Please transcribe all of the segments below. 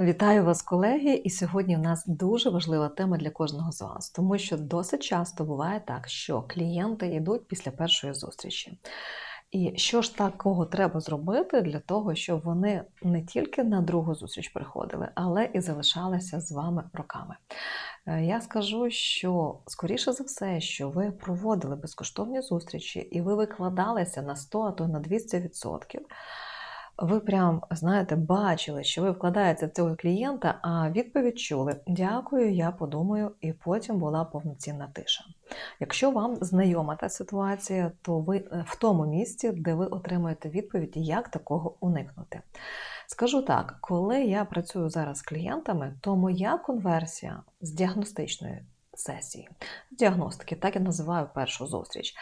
Вітаю вас, колеги! І сьогодні у нас дуже важлива тема для кожного з вас, тому що досить часто буває так, що клієнти йдуть після першої зустрічі. І що ж такого треба зробити для того, щоб вони не тільки на другу зустріч приходили, але і залишалися з вами роками. Е, Я скажу, що скоріше за все, що ви проводили безкоштовні зустрічі і ви викладалися на 100, а то на 200%. Ви прям знаєте, бачили, що ви вкладаєте в цього клієнта, а відповідь чули Дякую, я подумаю, і потім була повноцінна тиша. Якщо вам знайома та ситуація, то ви е, в тому місці, де ви отримуєте відповідь, як такого уникнути. Скажу так, коли я працюю зараз з клієнтами, то моя конверсія з діагностичної сесії, з діагностики, так я називаю першу зустріч,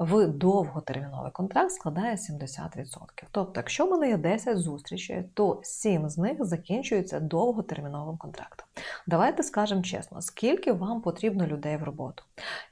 в довготерміновий контракт складає 70%. Тобто, якщо в мене є 10 зустрічей, то 7 з них закінчуються довготерміновим контрактом. Давайте скажемо чесно, скільки вам потрібно людей в роботу.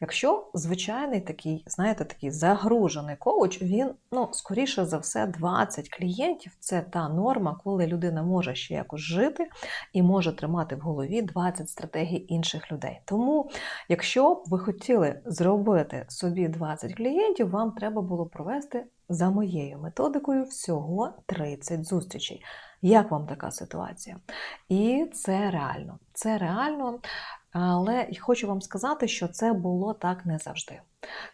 Якщо звичайний такий, знаєте, такий загружений коуч, він, ну, скоріше за все, 20 клієнтів це та норма, коли людина може ще якось жити і може тримати в голові 20 стратегій інших людей. Тому, якщо б ви хотіли зробити собі 20 клієнтів, вам треба було провести за моєю методикою всього 30 зустрічей. Як вам така ситуація? І це реально. Це реально, але хочу вам сказати, що це було так не завжди.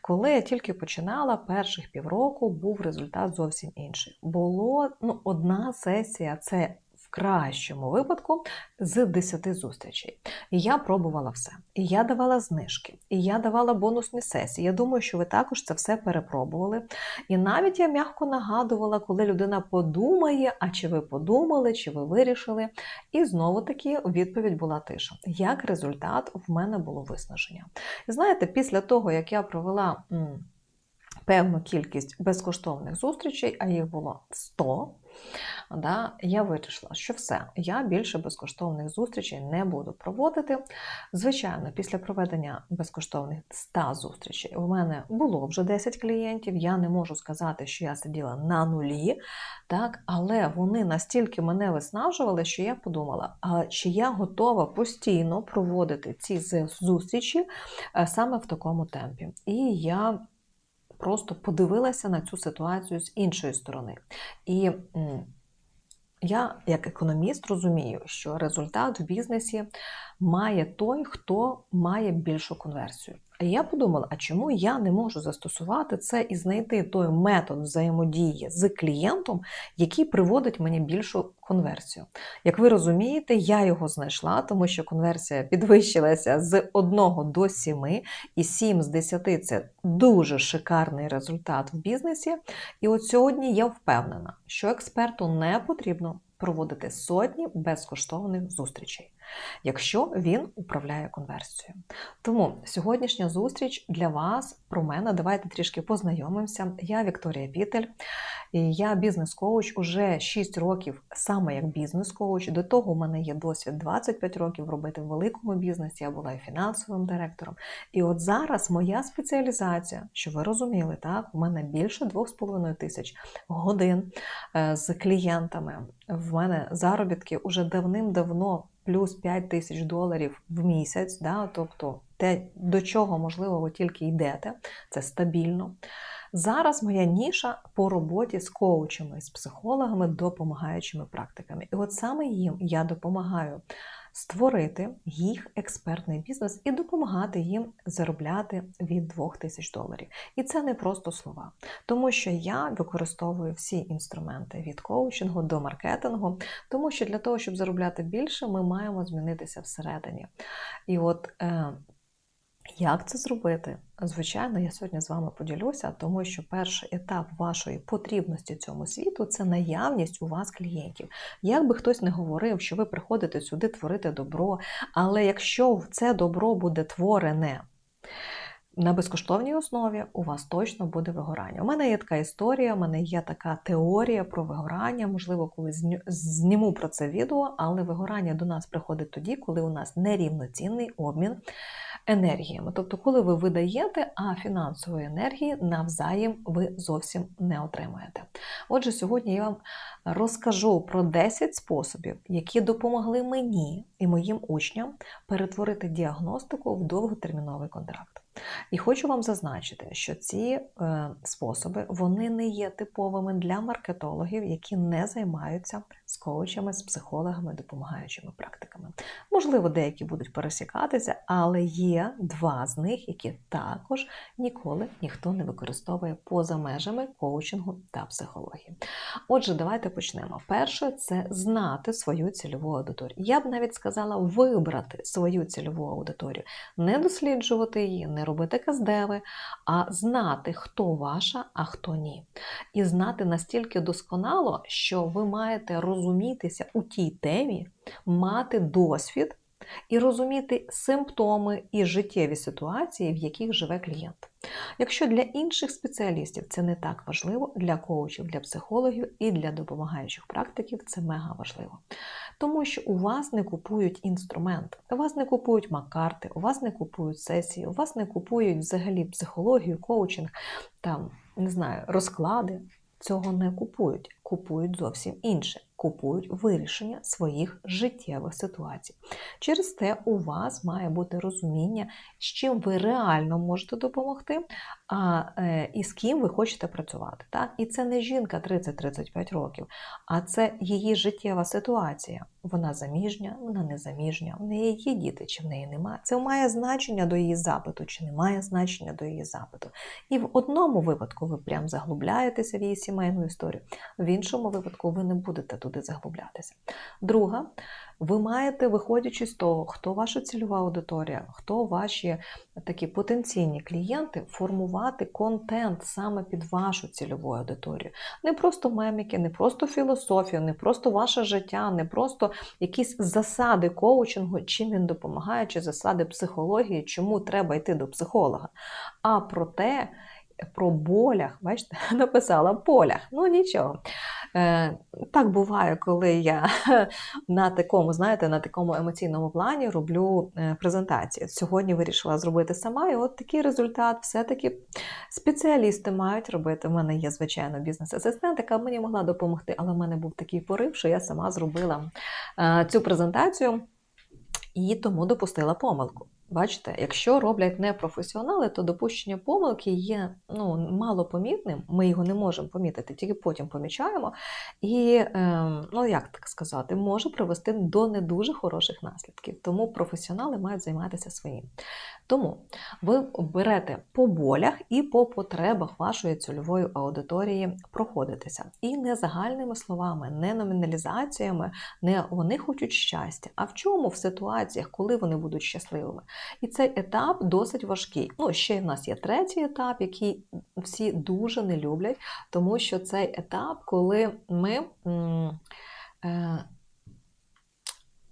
Коли я тільки починала, перших півроку був результат зовсім інший. Було ну, одна сесія, це кращому випадку з 10 зустрічей. І я пробувала все. І я давала знижки, і я давала бонусні сесії. Я думаю, що ви також це все перепробували. І навіть я м'яко нагадувала, коли людина подумає, а чи ви подумали, чи ви вирішили. І знову таки відповідь була тиша. Як результат, в мене було виснаження. І знаєте, після того, як я провела певну кількість безкоштовних зустрічей, а їх було 100, да, я вирішила, що все, я більше безкоштовних зустрічей не буду проводити. Звичайно, після проведення безкоштовних 100 зустрічей у мене було вже 10 клієнтів. Я не можу сказати, що я сиділа на нулі, так, але вони настільки мене виснажували, що я подумала, а чи я готова постійно проводити ці зустрічі е, саме в такому темпі. І я просто подивилася на цю ситуацію з іншої сторони. І я, як економіст, розумію, що результат в бізнесі має той, хто має більшу конверсію. Я подумала, а чому я не можу застосувати це і знайти той метод взаємодії з клієнтом, який приводить мені більшу конверсію? Як ви розумієте, я його знайшла, тому що конверсія підвищилася з 1 до 7, і 7 з 10 це дуже шикарний результат в бізнесі. І от сьогодні я впевнена, що експерту не потрібно проводити сотні безкоштовних зустрічей, якщо він управляє конверсією. Тому сьогоднішня зустріч для вас про мене. Давайте трішки познайомимося. Я Вікторія Пітель, і я бізнес-коуч уже 6 років саме як бізнес-коуч. До того у мене є досвід 25 років робити в великому бізнесі. Я була і фінансовим директором. І от зараз моя спеціалізація, що ви розуміли, так, у мене більше 2,5 тисяч годин е, з клієнтами. В мене заробітки уже давним-давно плюс 5 тисяч доларів в місяць. Да? Тобто те, до чого, можливо, ви тільки йдете, це стабільно. Зараз моя ніша по роботі з коучами, з психологами, допомагаючими практиками. І от саме їм я допомагаю створити їх експертний бізнес і допомагати їм заробляти від 2000 доларів. І це не просто слова, тому що я використовую всі інструменти від коучингу до маркетингу, тому що для того, щоб заробляти більше, ми маємо змінитися всередині. І от е, як це зробити? Звичайно, я сьогодні з вами поділюся, тому що перший етап вашої потрібності цьому світу це наявність у вас клієнтів. Як би хтось не говорив, що ви приходите сюди творити добро, але якщо це добро буде творене на безкоштовній основі, у вас точно буде вигорання. У мене є така історія, у мене є така теорія про вигорання. Можливо, коли зніму про це відео, але вигорання до нас приходить тоді, коли у нас нерівноцінний обмін енергіями. Тобто, коли ви видаєте, а фінансової енергії навзаєм ви зовсім не отримуєте. Отже, сьогодні я вам розкажу про 10 способів, які допомогли мені і моїм учням перетворити діагностику в довготерміновий контракт. І хочу вам зазначити, що ці е, способи вони не є типовими для маркетологів, які не займаються з коучами, з психологами, допомагаючими практиками. Можливо, деякі будуть пересікатися, але є два з них, які також ніколи ніхто не використовує поза межами коучингу та психології. Отже, давайте почнемо. Перше це знати свою цільову аудиторію. Я б навіть сказала вибрати свою цільову аудиторію, не досліджувати її, не робити каздеви, а знати, хто ваша, а хто ні. І знати настільки досконало, що ви маєте розумітися у тій темі, мати досвід і розуміти симптоми і життєві ситуації, в яких живе клієнт. Якщо для інших спеціалістів це не так важливо, для коучів, для психологів і для допомагаючих практиків це мега важливо. Тому що у вас не купують інструмент, у вас не купують макарти, у вас не купують сесії, у вас не купують взагалі психологію, коучинг, там, не знаю, розклади. Цього не купують, купують зовсім інше. Купують вирішення своїх життєвих ситуацій. Через те у вас має бути розуміння, з чим ви реально можете допомогти, а, е, і з ким ви хочете працювати. Так? І це не жінка 30-35 років, а це її життєва ситуація. Вона заміжня, вона не заміжня, в неї є діти, чи в неї немає. Це має значення до її запиту, чи не має значення до її запиту. І в одному випадку ви прям заглубляєтеся в її сімейну історію, в іншому випадку ви не будете туди заглублятися. Друга, ви маєте, виходячи з того, хто ваша цільова аудиторія, хто ваші такі потенційні клієнти, формувати контент саме під вашу цільову аудиторію. Не просто меміки, не просто філософію, не просто ваше життя, не просто якісь засади коучингу, чим він допомагає, чи засади психології, чому треба йти до психолога, а про те, про болях, бачите, написала полях. Ну нічого. Е, Так буває, коли я на такому, знаєте, на такому емоційному плані роблю е, презентації. Сьогодні вирішила зробити сама, і от такий результат. Все-таки спеціалісти мають робити. У мене є, звичайно, бізнес-асистент, яка мені могла допомогти, але в мене був такий порив, що я сама зробила е, цю презентацію і тому допустила помилку. Бачите, якщо роблять непрофесіонали, то допущення помилки є ну, малопомітним, ми його не можемо помітити, тільки потім помічаємо. І, е, ну як так сказати, може привести до не дуже хороших наслідків. Тому професіонали мають займатися своїм. Тому ви берете по болях і по потребах вашої цільової аудиторії проходитеся. І не загальними словами, не номіналізаціями, не вони хочуть щастя, а в чому в ситуаціях, коли вони будуть щасливими. І цей етап досить важкий. Ну, ще в нас є третій етап, який всі дуже не люблять, тому що цей етап, коли ми е,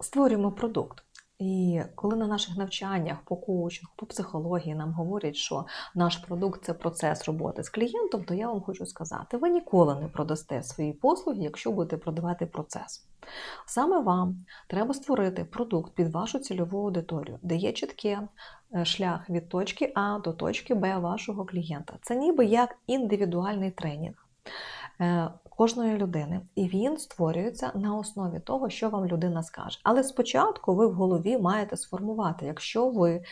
створюємо продукт. І коли на наших навчаннях по коучингу, по психології нам говорять, що наш продукт це процес роботи з клієнтом, то я вам хочу сказати, ви ніколи не продасте свої послуги, якщо будете продавати процес. Саме вам треба створити продукт під вашу цільову аудиторію, де є чіткий шлях від точки А до точки Б вашого клієнта. Це ніби як індивідуальний тренінг е, кожної людини, і він створюється на основі того, що вам людина скаже. Але спочатку ви в голові маєте сформувати, якщо ви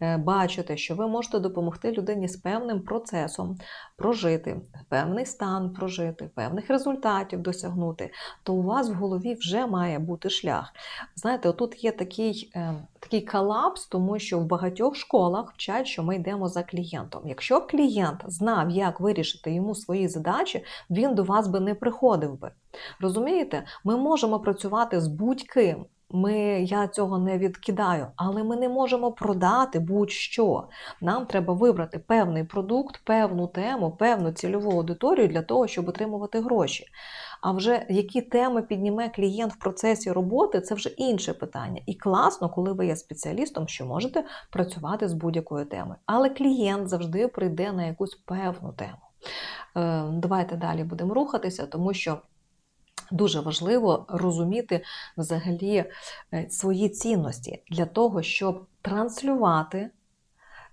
е, бачите, що ви можете допомогти людині з певним процесом прожити, певний стан прожити, певних результатів досягнути, то у вас в голові вже має бути шлях. Знаєте, отут є такий, е, такий колапс, тому що в багатьох школах вчать, що ми йдемо за клієнтом. Якщо б клієнт знав, як вирішити йому свої задачі, він до вас би не приходив би. Розумієте, ми можемо працювати з будь-ким. Ми, Я цього не відкидаю, але ми не можемо продати будь-що. Нам треба вибрати певний продукт, певну тему, певну цільову аудиторію для того, щоб отримувати гроші. А вже які теми підніме клієнт в процесі роботи, це вже інше питання. І класно, коли ви є спеціалістом, що можете працювати з будь-якою темою. Але клієнт завжди прийде на якусь певну тему. Е, давайте далі будемо рухатися, тому що. Дуже важливо розуміти взагалі е, свої цінності для того, щоб транслювати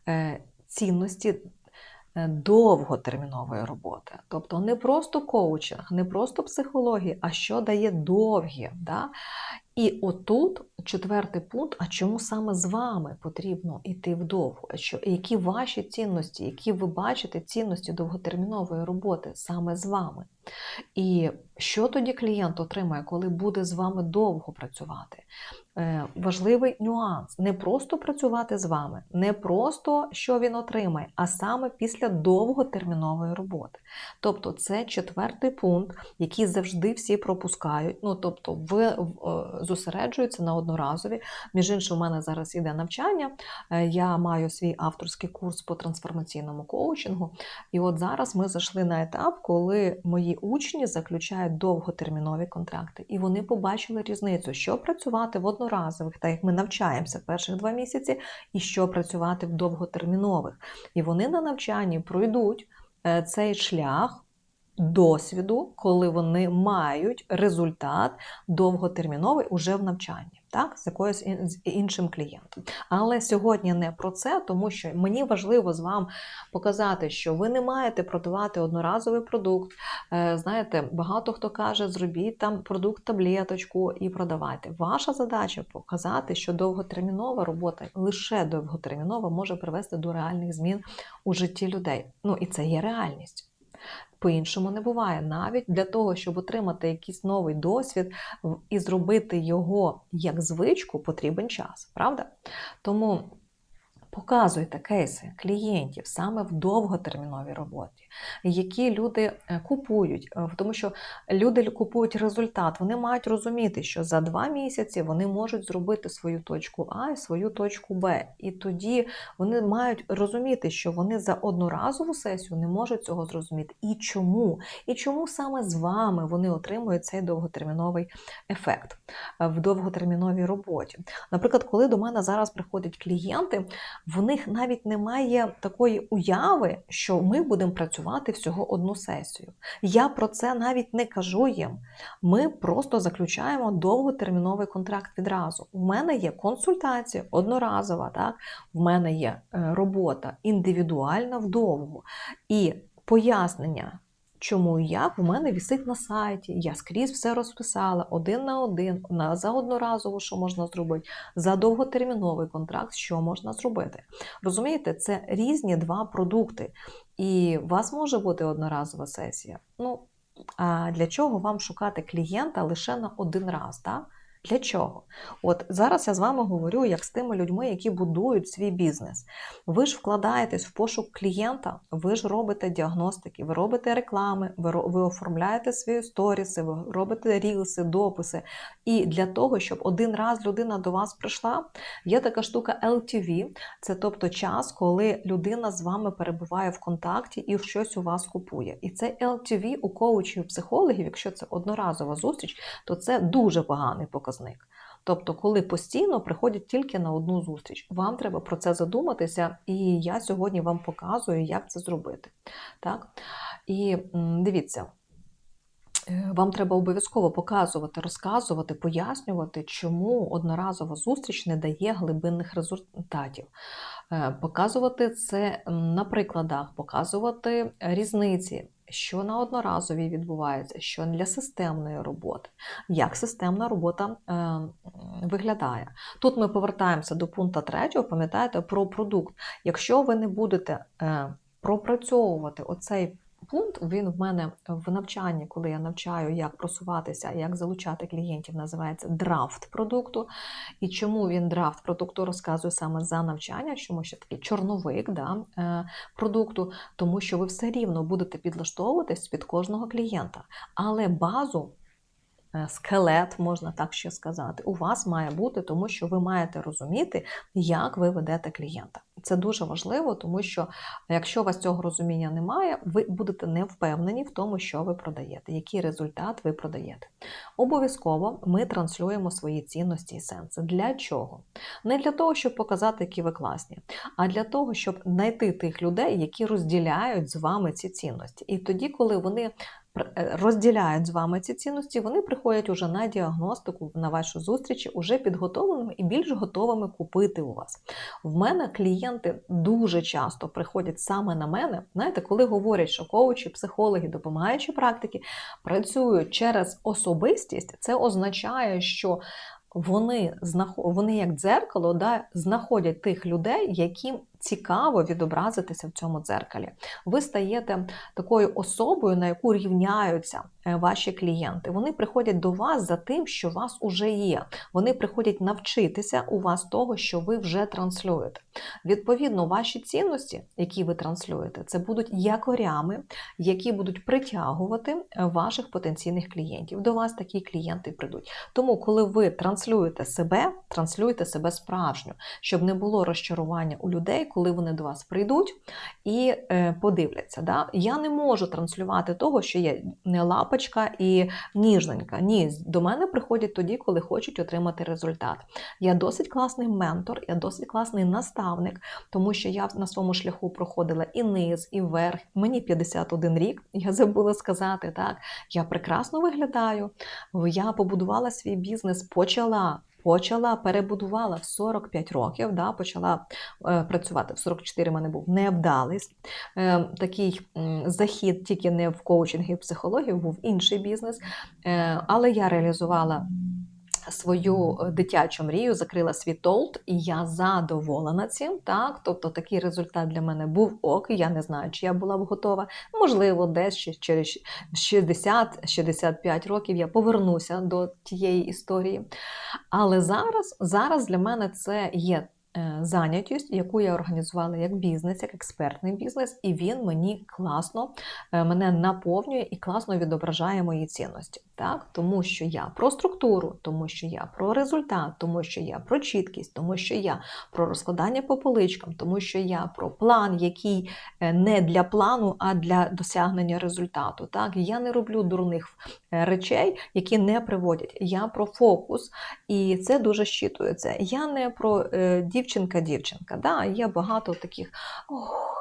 е, цінності е, довготермінової роботи. Тобто не просто коучинг, не просто психологія, а що дає довгі. Да? І отут четвертий пункт: а чому саме з вами потрібно йти вдовго? Що, які ваші цінності, які ви бачите цінності довготермінової роботи саме з вами? І що тоді клієнт отримає, коли буде з вами довго працювати? Е, важливий нюанс: не просто працювати з вами, не просто що він отримає, а саме після довготермінової роботи. Тобто, це четвертий пункт, який завжди всі пропускають. Ну тобто, ви е, зосереджуються на одноразові. Між іншим, у мене зараз іде навчання. Е, Я маю свій авторський курс по трансформаційному коучингу. І от зараз ми зайшли на етап, коли мої учні заключають довготермінові контракти, і вони побачили різницю, що працювати в одноразових, так як ми навчаємося перших два місяці, і що працювати в довготермінових. І вони на навчанні пройдуть е, цей шлях. Досвіду, коли вони мають результат довготерміновий уже в навчанні, так, з якоюсь з іншим клієнтом. Але сьогодні не про це, тому що мені важливо з вам показати, що ви не маєте продавати одноразовий продукт. Е, Знаєте, багато хто каже, зробіть там продукт таблеточку і продавайте. Ваша задача показати, що довготермінова робота, лише довготермінова, може привести до реальних змін у житті людей. Ну і це є реальність. По-іншому не буває. Навіть для того, щоб отримати якийсь новий досвід і зробити його як звичку, потрібен час, правда? Тому показуйте кейси клієнтів саме в довготерміновій роботі, які люди е, купують, Е, тому що люди купують результат. Вони мають розуміти, що за два місяці вони можуть зробити свою точку А і свою точку Б. І тоді вони мають розуміти, що вони за одноразову сесію не можуть цього зрозуміти. І чому? І чому саме з вами вони отримують цей довготерміновий ефект е, в довготерміновій роботі? Наприклад, коли до мене зараз приходять клієнти, в них навіть немає такої уяви, що ми будемо працювати всього одну сесію. Я про це навіть не кажу їм. Ми просто заключаємо довготерміновий контракт відразу. У мене є консультація одноразова, так? в мене є е, робота індивідуальна вдовго. І пояснення. Чому і як у мене вісить на сайті, я скрізь все розписала один на один, на за одноразово, що можна зробити, за довготерміновий контракт, що можна зробити. Розумієте, це різні два продукти. І у вас може бути одноразова сесія. Ну, а для чого вам шукати клієнта лише на один раз? Так? Для чого? От зараз я з вами говорю як з тими людьми, які будують свій бізнес. Ви ж вкладаєтесь в пошук клієнта, ви ж робите діагностики, ви робите реклами, ви, ви оформляєте свої сторіси, ви робите рілси, дописи. І для того, щоб один раз людина до вас прийшла, є така штука LTV, це тобто час, коли людина з вами перебуває в контакті і щось у вас купує. І цей LTV у коучів, психологів, якщо це одноразова зустріч, то це дуже поганий показник. Тобто, коли постійно приходять тільки на одну зустріч, вам треба про це задуматися, і я сьогодні вам показую, як це зробити. Так? І дивіться, вам треба обов'язково показувати, розказувати, пояснювати, чому одноразова зустріч не дає глибинних результатів. Е, Показувати це на прикладах, показувати різниці, що на одноразовій відбувається, що для системної роботи, як системна робота е, виглядає. Тут ми повертаємося до пункту третього, пам'ятаєте, про продукт. Якщо ви не будете е, пропрацьовувати оцей пункт, він в мене в навчанні, коли я навчаю, як просуватися, як залучати клієнтів, називається драфт продукту. І чому він драфт продукту розказує саме за навчання, чому ще такий чорновик да, е, продукту, тому що ви все рівно будете підлаштовуватись під кожного клієнта. Але базу, е, скелет, можна так ще сказати, у вас має бути, тому що ви маєте розуміти, як ви ведете клієнта. Це дуже важливо, тому що якщо у вас цього розуміння немає, ви будете не впевнені в тому, що ви продаєте, який результат ви продаєте. Обов'язково ми транслюємо свої цінності і сенси. Для чого? Не для того, щоб показати, які ви класні, а для того, щоб знайти тих людей, які розділяють з вами ці цінності. І тоді, коли вони розділяють з вами ці цінності, вони приходять уже на діагностику, на вашу зустріч, уже підготовленими і більш готовими купити у вас. В мене клієнти дуже часто приходять саме на мене. Знаєте, коли говорять, що коучі, психологи, допомагаючі практики працюють через особистість, це означає, що вони вони як дзеркало да, знаходять тих людей, яким цікаво відобразитися в цьому дзеркалі. Ви стаєте такою особою, на яку рівняються е, ваші клієнти. Вони приходять до вас за тим, що у вас уже є. Вони приходять навчитися у вас того, що ви вже транслюєте. Відповідно, ваші цінності, які ви транслюєте, це будуть якорями, які будуть притягувати е, ваших потенційних клієнтів. До вас такі клієнти прийдуть. Тому, коли ви транслюєте себе, транслюйте себе справжньо, щоб не було розчарування у людей, коли вони до вас прийдуть і е, подивляться. Да? Я не можу транслювати того, що є не лапочка і ніжненька. Ні, до мене приходять тоді, коли хочуть отримати результат. Я досить класний ментор, я досить класний наставник, тому що я на своєму шляху проходила і низ, і вверх. Мені 51 рік. Я забула сказати так. Я прекрасно виглядаю. Я побудувала свій бізнес, почала. Почала, перебудувала в 45 років, да, почала е, працювати. В 44 в мене був невдалий е, такий захід тільки не в коучинг і в психологію, був інший бізнес. Е, але я реалізувала свою е, дитячу мрію, закрила свій толт, і я задоволена цим. Так, тобто такий результат для мене був ок. Я не знаю, чи я була б готова. Можливо, десь ще через 60-65 років я повернуся до тієї історії. Але зараз, зараз для мене це є. Е, Занятість, яку я організувала як бізнес, як експертний бізнес, і він мені класно е, мене наповнює і класно відображає мої цінності. Так? Тому що я про структуру, тому що я про результат, тому що я про чіткість, тому що я про розкладання по поличкам, тому що я про план, який е, не для плану, а для досягнення результату. Так? Я не роблю дурних речей, які не приводять. Я про фокус, і це дуже щитується. Я не про е, дівчинка-дівчинка. Да? Є багато таких. Ох,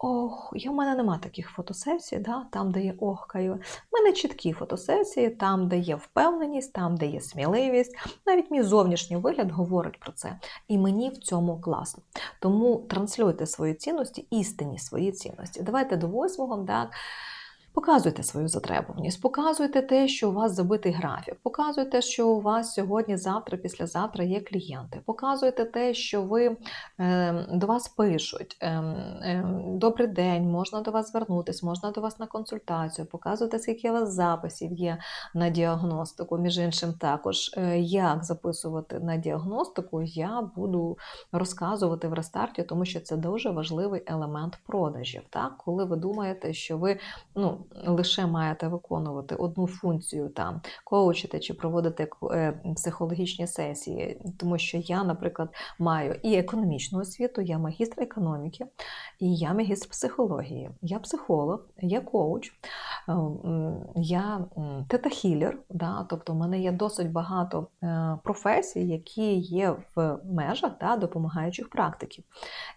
Ох, я в мене нема таких фотосесій, да, там, де є охкаю. У мене чіткі фотосесії, там, де є впевненість, там, де є сміливість. Навіть мій зовнішній вигляд говорить про це. І мені в цьому класно. Тому транслюйте свої цінності, істинні свої цінності. Давайте до восьмого. Так, Показуйте свою затребуваність, показуйте те, що у вас забитий графік, показуйте, що у вас сьогодні, завтра, післязавтра є клієнти. Показуйте те, що ви е, до вас пишуть. Е, е, Добрий день, можна до вас звернутися, можна до вас на консультацію. Показуйте, скільки у вас записів є на діагностику. Між іншим, також е, як записувати на діагностику, я буду розказувати в рестарті, тому що це дуже важливий елемент продажів. Так? Коли ви думаєте, що ви ну, лише маєте виконувати одну функцію там, коучити чи проводити е, психологічні сесії, тому що я, наприклад, маю і економічну освіту, я магістр економіки, і я магістр психології, я психолог, я коуч, е, я тета-хілер, да, тобто в мене є досить багато е, професій, які є в межах да, допомагаючих практиків.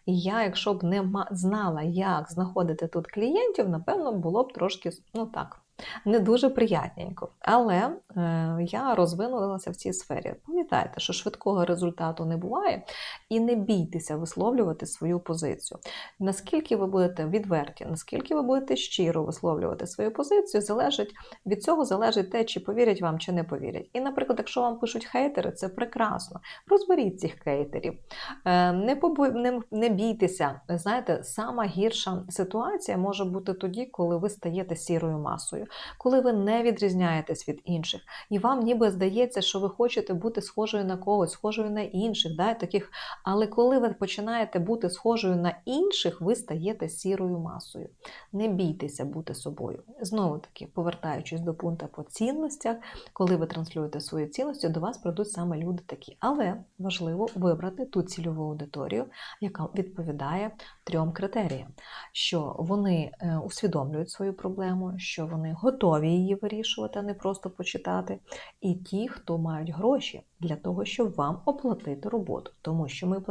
І я, якщо б не знала, як знаходити тут клієнтів, напевно, було б трошки, ну так, не дуже приятненько. Але е, я розвинулася в цій сфері. Пам'ятайте, що швидкого результату не буває, і не бійтеся висловлювати свою позицію. Наскільки ви будете відверті, наскільки ви будете щиро висловлювати свою позицію, залежить від цього залежить те, чи повірять вам, чи не повірять. І, наприклад, якщо вам пишуть хейтери, це прекрасно. Розберіть цих хейтерів. Е, Не, побо... не, не бійтеся. Знаєте, сама гірша ситуація може бути тоді, коли ви стаєте сірою масою, коли ви не відрізняєтесь від інших, і вам ніби здається, що ви хочете бути схожою на когось, схожою на інших, да, таких. Але коли ви починаєте бути схожою на інших, ви стаєте сірою масою. Не бійтеся бути собою. Знову таки, повертаючись до пункту по цінностях, коли ви транслюєте свої цінності, до вас прийдуть саме люди такі. Але важливо вибрати ту цільову аудиторію, яка відповідає трьом критеріям: що вони е, усвідомлюють свою проблему, що вони готові її вирішувати, а не просто почитати. І ті, хто мають гроші для того, щоб вам оплатити роботу. Тому що ми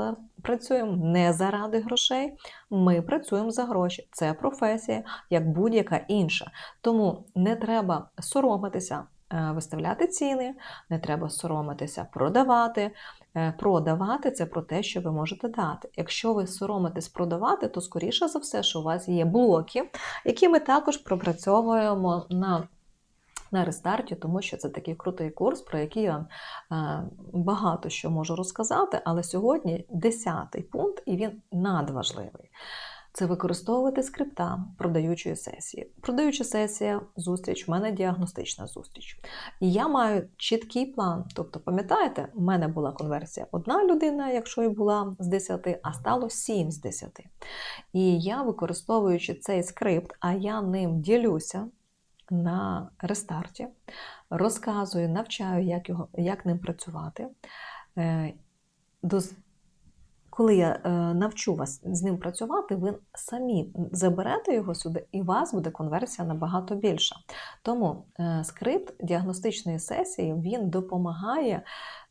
працюємо не заради грошей, ми працюємо за гроші. Це професія, як будь-яка інша. Тому не треба соромитися. е, Виставляти ціни, не треба соромитися продавати. Е, Продавати це про те, що ви можете дати. Якщо ви соромитесь продавати, то скоріше за все, що у вас є блоки, які ми також пропрацьовуємо на, на рестарті, тому що це такий крутий курс, про який я е, багато що можу розказати. Але сьогодні десятий пункт, і він надважливий. Це використовувати скрипта продаючої сесії. Продаюча сесія, зустріч, в мене діагностична зустріч. І я маю чіткий план. Тобто, пам'ятаєте, в мене була конверсія одна людина, якщо і була з 10, а стало 7 з 10. І я, використовуючи цей скрипт, а я ним ділюся на рестарті, розказую, навчаю, як, його, як ним працювати. Коли я е, навчу вас з ним працювати, ви самі заберете його сюди, і у вас буде конверсія набагато більша. Тому е, скрипт діагностичної сесії він допомагає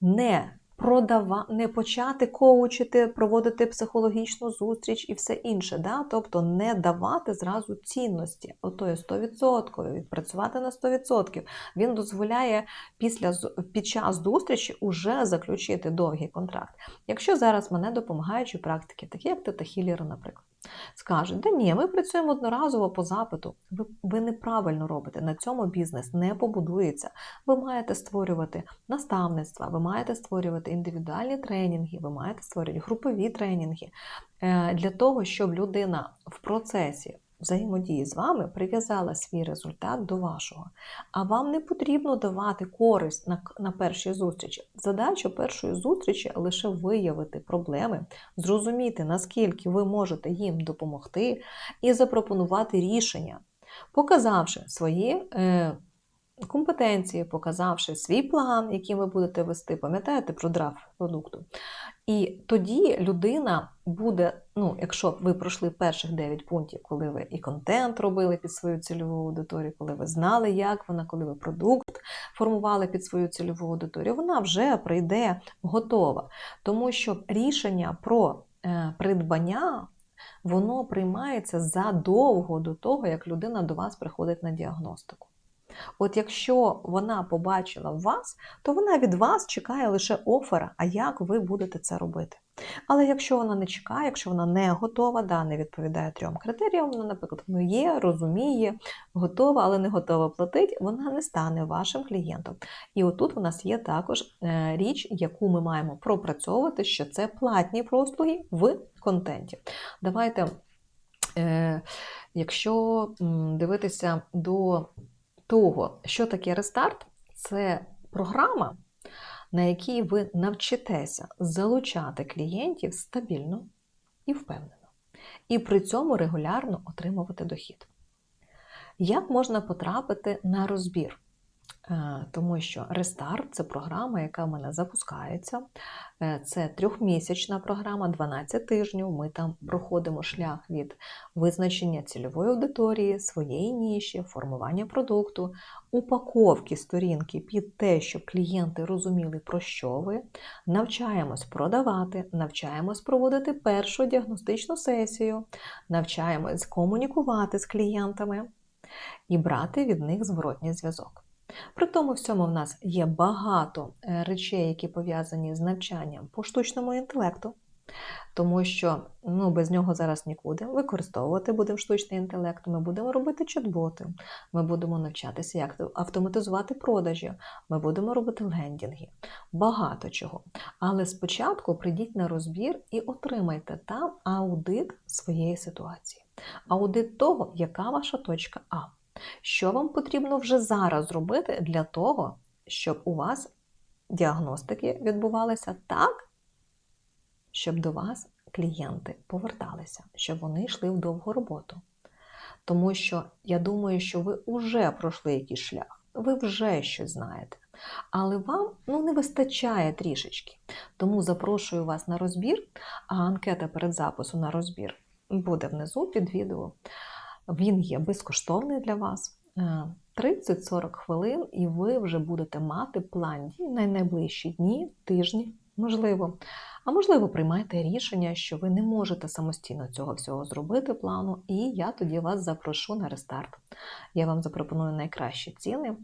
не продава... не почати коучити, проводити психологічну зустріч і все інше. Да? Тобто не давати зразу цінності, отої 100%, відпрацювати на 100%. Він дозволяє після під час зустрічі уже заключити довгий контракт. Якщо зараз мене допомагаючі практики, такі як Тета наприклад, скажуть, да ні, ми працюємо одноразово по запиту. Ви, ви неправильно робите. На цьому бізнес не побудується. Ви маєте створювати наставництва, ви маєте створювати індивідуальні тренінги, ви маєте створювати групові тренінги е, для того, щоб людина в процесі взаємодії з вами прив'язала свій результат до вашого. А вам не потрібно давати користь на, на першій зустрічі. Задача першої зустрічі лише виявити проблеми, зрозуміти, наскільки ви можете їм допомогти, і запропонувати рішення, показавши свої е, компетенції, показавши свій план, який ви будете вести, пам'ятаєте про драфт продукту. І тоді людина буде, ну, якщо ви пройшли перших 9 пунктів, коли ви і контент робили під свою цільову аудиторію, коли ви знали, як вона, коли ви продукт формували під свою цільову аудиторію, вона вже прийде готова. Тому що рішення про е, придбання. Воно приймається задовго до того, як людина до вас приходить на діагностику. От якщо вона побачила вас, то вона від вас чекає лише офера, а як ви будете це робити. Але якщо вона не чекає, якщо вона не готова, да, не відповідає трьом критеріям, вона, наприклад, ну, є, розуміє, готова, але не готова платити, вона не стане вашим клієнтом. І отут у нас є також е, річ, яку ми маємо пропрацьовувати, що це платні послуги в контенті. Давайте, е, якщо дивитися до того, що таке рестарт, це програма, на якій ви навчитеся залучати клієнтів стабільно і впевнено, і при цьому регулярно отримувати дохід. Як можна потрапити на розбір? Е, Тому що рестарт це програма, яка в мене запускається. Е, Це трьохмісячна програма, 12 тижнів. Ми там проходимо шлях від визначення цільової аудиторії, своєї ніші, формування продукту, упаковки сторінки під те, щоб клієнти розуміли, про що ви. Навчаємось продавати, навчаємось проводити першу діагностичну сесію, навчаємось комунікувати з клієнтами і брати від них зворотній зв'язок. При тому всьому в нас є багато е, речей, які пов'язані з навчанням по штучному інтелекту, тому що ну, без нього зараз нікуди. Використовувати будемо штучний інтелект, ми будемо робити чат-боти, ми будемо навчатися, як автоматизувати продажі, ми будемо робити лендінги, багато чого. Але спочатку прийдіть на розбір і отримайте там аудит своєї ситуації. Аудит того, яка ваша точка А. Що вам потрібно вже зараз зробити для того, щоб у вас діагностики відбувалися так, щоб до вас клієнти поверталися, щоб вони йшли в довгу роботу. Тому що я думаю, що ви вже пройшли якийсь шлях, ви вже щось знаєте. Але вам ну, не вистачає трішечки. Тому запрошую вас на розбір, а анкета перед записом на розбір буде внизу під відео. Він є безкоштовний для вас. е, 30-40 хвилин, і ви вже будете мати план дій на найближчі дні, тижні, можливо. А можливо, приймаєте рішення, що ви не можете самостійно цього всього зробити плану, і я тоді вас запрошу на рестарт. Я вам запропоную найкращі ціни,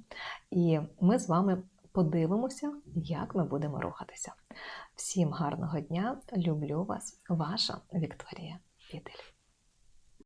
і ми з вами подивимося, як ми будемо рухатися. Всім гарного дня! Люблю вас, ваша Вікторія Фідель.